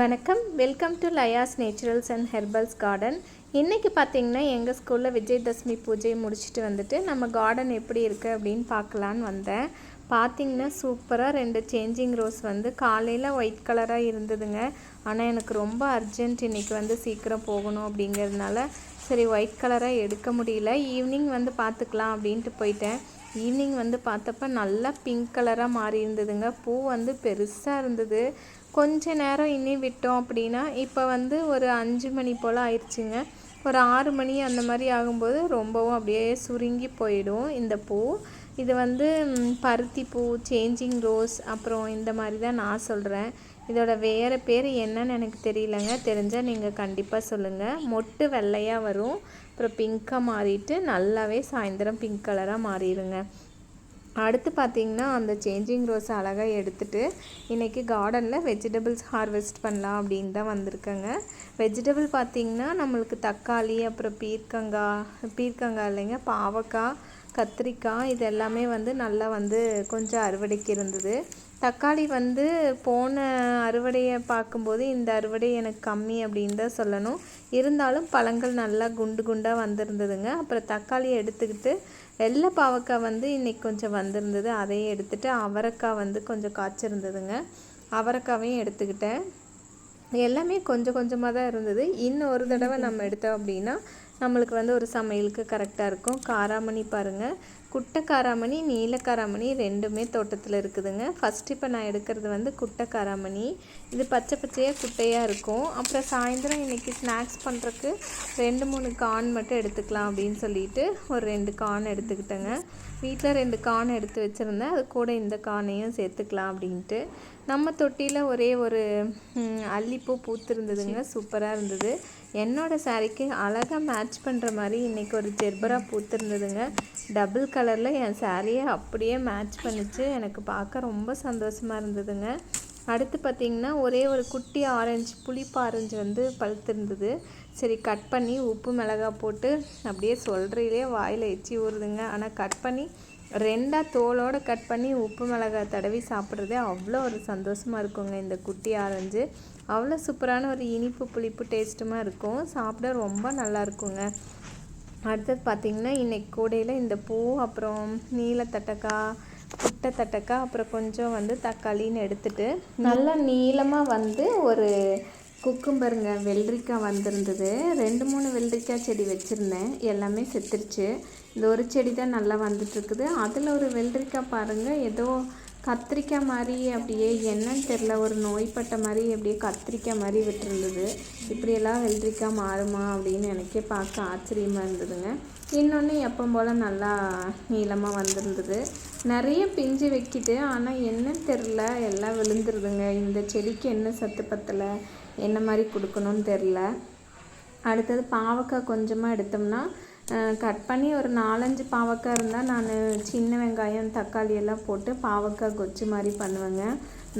வணக்கம். Welcome to Laya's naturals and herbals garden இன்றைக்கி பார்த்தீங்கன்னா எங்கள் ஸ்கூலில் விஜயதசமி பூஜையை முடிச்சுட்டு வந்துட்டு நம்ம கார்டன் எப்படி இருக்குது அப்படின்னு பார்க்கலான்னு வந்தேன். பார்த்திங்கன்னா சூப்பராக ரெண்டு சேஞ்சிங் ரோஸ் வந்து காலையில் ஒயிட் கலராக இருந்ததுங்க. ஆனால் எனக்கு ரொம்ப அர்ஜென்ட் இன்றைக்கி வந்து சீக்கிரம் போகணும் அப்படிங்கிறதுனால சரி ஒயிட் கலராக எடுக்க முடியல. ஈவினிங் வந்து பார்த்துக்கலாம் அப்படின்ட்டு போயிட்டேன். ஈவினிங் வந்து பார்த்தப்ப நல்லா பிங்க் கலராக மாறி இருந்ததுங்க. பூ வந்து பெருசாக இருந்தது. கொஞ்ச நேரம் இனி விட்டோம் அப்படின்னா இப்போ வந்து ஒரு அஞ்சு மணி போல் ஆயிடுச்சுங்க. ஒரு ஆறு மணி அந்த மாதிரி ஆகும்போது ரொம்பவும் அப்படியே சுருங்கி போயிடும் இந்த பூ. இது வந்து பருத்தி பூ சேஞ்சிங் ரோஸ் அப்புறம் இந்த மாதிரி தான் நான் சொல்கிறேன் இதோட வேறு பேர் என்னன்னு எனக்கு தெரியலங்க. தெரிஞ்சால் நீங்கள் கண்டிப்பாக சொல்லுங்கள் மொட்டு வெள்ளையாக வரும். அப்புறம் பிங்க்காக மாறிட்டு நல்லாவே சாயந்தரம் பிங்க் கலராக மாறிடுங்க அடுத்து பார்த்தீங்கன்னா அந்த சேஞ்சிங் ரோஸ் அழகாக எடுத்துட்டு இன்றைக்கி கார்டனில் வெஜிடபிள்ஸ் ஹார்வெஸ்ட் பண்ணலாம் அப்படின்னு தான் வந்திருக்கேங்க. வெஜிடபிள் பார்த்தீங்கன்னா நம்மளுக்கு தக்காளி அப்புறம் பீர்க்கங்காய் பீர்க்கங்காய் இல்லைங்க பாவக்காய் கத்திரிக்காய் இது எல்லாமே வந்து நல்லா வந்து கொஞ்சம் அறுவடைக்கு இருந்தது. தக்காளி வந்து போன அறுவடையை பார்க்கும்போது இந்த அறுவடை எனக்கு கம்மி அப்படின்னு தான் சொல்லணும். இருந்தாலும் பழங்கள் நல்லா குண்டு குண்டாக வந்திருந்ததுங்க. அப்புறம் தக்காளியை எடுத்துக்கிட்டு வெள்ளை பாவக்காய் வந்து இன்றைக்கி கொஞ்சம் வந்திருந்தது. அதையும் எடுத்துகிட்டு அவரைக்காய் வந்து கொஞ்சம் காய்ச்சிருந்ததுங்க. அவரைக்காவையும் எடுத்துக்கிட்டேன். எல்லாமே கொஞ்சம் கொஞ்சமாக தான் இருந்தது. இன்னும் ஒரு தடவை நம்ம எடுத்தோம் அப்படின்னா நம்மளுக்கு வந்து ஒரு சமையலுக்கு கரெக்டாக இருக்கும். காராமணி பாருங்கள் குட்டை காராமணி நீல காராமணி ரெண்டுமே தோட்டத்தில் இருக்குதுங்க. ஃபஸ்ட் இப்போ நான் எடுக்கிறது வந்து குட்டை காராமணி. இது பச்சை பச்சையாக குட்டையாக இருக்கும். அப்புறம் சாயந்தரம் இன்றைக்கி ஸ்நாக்ஸ் பண்ணுறக்கு ரெண்டு மூணு கார்ன் மட்டும் எடுத்துக்கலாம் அப்படின்னு சொல்லிட்டு ஒரு ரெண்டு கான் எடுத்துக்கிட்டேங்க. வீட்டில் ரெண்டு கார்ன் எடுத்து வச்சுருந்தேன். அது கூட இந்த கானையும் சேர்த்துக்கலாம் அப்படின்ட்டு. நம்ம தொட்டியில் ஒரே ஒரு அல்லிப்பூ பூத்திருந்ததுங்க. சூப்பராக இருந்தது. என்னோட சாரீக்கு அழகாக மேட்ச் பண்ணுற மாதிரி இன்றைக்கி ஒரு ஜெர்பரா பூத்திருந்ததுங்க. டபுள் கலரில் என் சாரியை அப்படியே மேட்ச் பண்ணிச்சு. எனக்கு பார்க்க ரொம்ப சந்தோஷமாக இருந்ததுங்க. அடுத்து பார்த்திங்கன்னா ஒரே ஒரு குட்டி ஆரஞ்சு புளிப்பு ஆரஞ்சு வந்து பழுத்திருந்தது. சரி கட் பண்ணி உப்பு மிளகாய் போட்டு அப்படியே சொல்கிறையிலே வாயில் எச்சி ஊறுதுங்க. ஆனால் கட் பண்ணி ரெண்டாக தோலோடு கட் பண்ணி உப்பு மிளகாய் தடவி சாப்பிட்றதே அவ்வளோ ஒரு சந்தோஷமாக இருக்குங்க. இந்த குட்டி ஆரஞ்சு அவ்வளோ சூப்பரான ஒரு இனிப்பு புளிப்பு டேஸ்ட்டுமா இருக்கும். சாப்பிட ரொம்ப நல்லா இருக்குங்க. அடுத்தது பார்த்திங்கன்னா இன்றைக்கி கூடையில் இந்த பூ அப்புறம் நீல தட்டக்காய் குட்டை தட்டக்காய் அப்புறம் கொஞ்சம் வந்து தக்காளின்னு எடுத்துட்டு நல்லா நீளமாக வந்து ஒரு குக்கும்பருங்க வெள்ளரிக்காய் வந்திருந்தது. ரெண்டு மூணு வெள்ளரிக்காய் செடி வச்சுருந்தேன். எல்லாமே செத்துருச்சு. இந்த ஒரு செடி தான் நல்லா வந்துட்டுருக்குது. அதில் ஒரு வெள்ளரிக்காய் பாருங்கள் ஏதோ கத்திரிக்காய் மாதிரி அப்படியே என்னன்னு தெரில ஒரு நோய்பட்ட மாதிரி அப்படியே கத்திரிக்காய் மாதிரி விட்டுருந்தது. இப்படியெல்லாம் வெள்ளரிக்காய் மாறுமா அப்படின்னு எனக்கே பார்க்க ஆச்சரியமாக இருந்ததுங்க. இன்னொன்று எப்போ போல் நல்லா நீளமாக வந்திருந்தது. நிறைய பிஞ்சு வைக்கிது. ஆனால் என்னன்னு தெரில எல்லாம் விழுந்துருதுங்க. இந்த செடிக்கு என்ன சத்து பத்தலை? என்ன மாதிரி கொடுக்கணும்னு தெரில அடுத்தது பாவக்காய் கொஞ்சமாக எடுத்தோம்னா கட் பண்ணி ஒரு நாலஞ்சு பாவக்காய் இருந்தால் நான் சின்ன வெங்காயம் தக்காளி எல்லாம் போட்டு பாவக்காய் கொச்சு மாதிரி பண்ணுவேங்க.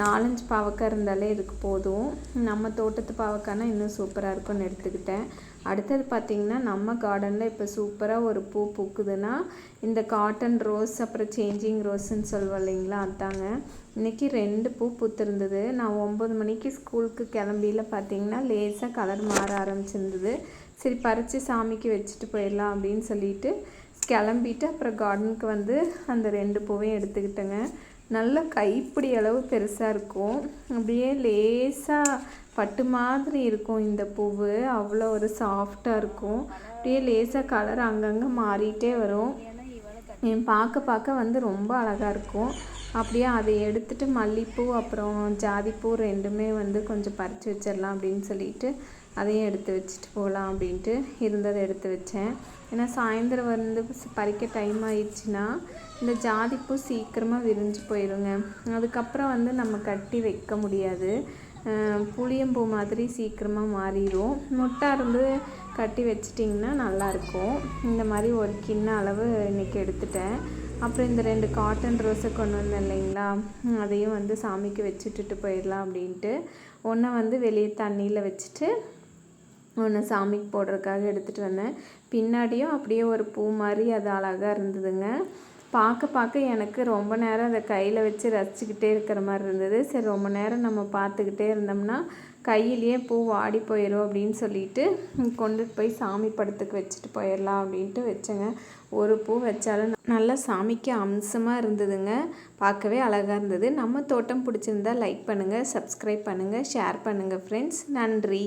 நாலஞ்சு பாவக்காய் இருந்தாலே இதுக்கு போதும். நம்ம தோட்டத்து பாவக்காய்னா இன்னும் சூப்பராக இருக்கும்னு எடுத்துக்கிட்டேன். அடுத்தது பார்த்திங்கன்னா நம்ம கார்டனில் இப்போ சூப்பராக ஒரு பூ பூக்குதுன்னா இந்த காட்டன் ரோஸ் அப்புறம் சேஞ்சிங் ரோஸ்ன்னு சொல்லுவோம் இல்லைங்களா அதாங்க. இன்றைக்கி ரெண்டு பூ பூத்திருந்தது. நான் ஒம்பது மணிக்கு ஸ்கூலுக்கு கிளம்பியில் பார்த்தீங்கன்னா லேசாக கலர் மாற ஆரம்பிச்சிருந்தது. சரி பறித்து சாமிக்கு வச்சுட்டு போயிடலாம் அப்படின்னு சொல்லிட்டு கிளம்பிட்டு அப்புறம் கார்டனுக்கு வந்து அந்த ரெண்டு பூவையும் எடுத்துக்கிட்டேங்க. நல்ல கைப்பிடி அளவு பெருசாக இருக்கும். அப்படியே லேசாக பட்டு மாதிரி இருக்கும் இந்த பூவு. அவ்வளோ ஒரு சாஃப்டாக இருக்கும். அப்படியே லேசாக கலர் அங்கங்கே மாறிட்டே வரும். என் பார்க்க பார்க்க வந்து ரொம்ப அழகாக இருக்கும். அப்படியே அதை எடுத்துகிட்டு மல்லிப்பூ அப்புறம் ஜாதிப்பூ ரெண்டுமே வந்து கொஞ்சம் பறித்து வச்சிடலாம் அப்படின்னு சொல்லிட்டு அதையும் எடுத்து வச்சுட்டு போகலாம் அப்படின்ட்டு இருந்ததை எடுத்து வச்சேன். ஏன்னா சாயந்தரம் வந்து பறிக்க டைம் ஆயிடுச்சுன்னா இந்த ஜாதிப்பூ சீக்கிரமாக விரிஞ்சு போயிடுங்க அதுக்கப்புறம் வந்து நம்ம கட்டி வைக்க முடியாது. புளியம்பூ மாதிரி சீக்கிரமாக மாறிடும் முட்டை இருந்து கட்டி வச்சிட்டிங்கன்னா நல்லாயிருக்கும். இந்த மாதிரி ஒரு கிண்ண அளவு இன்றைக்கி எடுத்துட்டேன். அப்புறம் இந்த ரெண்டு காட்டன் ரோஸை கொண்டு வந்தேன் இல்லைங்களா? அதையும் வந்து சாமிக்கு வச்சுட்டுட்டு போயிடலாம் அப்படின்ட்டு. ஒன்றை வந்து வெளியே தண்ணியில் வச்சுட்டு ஒன்று சாமிக்கு போடுறதுக்காக எடுத்துகிட்டு வந்தேன். பின்னாடியும் அப்படியே ஒரு பூ மாதிரி அது அழகாக இருந்ததுங்க. பார்க்க பார்க்க எனக்கு ரொம்ப நேரம் அதை கையில் வச்சு ரசிச்சுக்கிட்டே இருக்கிற மாதிரி இருந்தது. சரி ரொம்ப நேரம் நம்ம பார்த்துக்கிட்டே இருந்தோம்னா கையிலேயே பூ வாடி போயிடும் அப்படின்னு சொல்லிட்டு கொண்டுட்டு போய் சாமி படத்துக்கு வச்சுட்டு போயிடலாம் அப்படின்ட்டு வச்சேங்க. ஒரு பூ வச்சாலும் நல்லா சாமிக்கு அம்சமாக இருந்ததுங்க. பார்க்கவே அழகாக இருந்தது. நம்ம தோட்டம் பிடிச்சிருந்தா லைக் பண்ணுங்கள் சப்ஸ்கிரைப் பண்ணுங்கள் ஷேர் பண்ணுங்கள் ஃப்ரெண்ட்ஸ் நன்றி.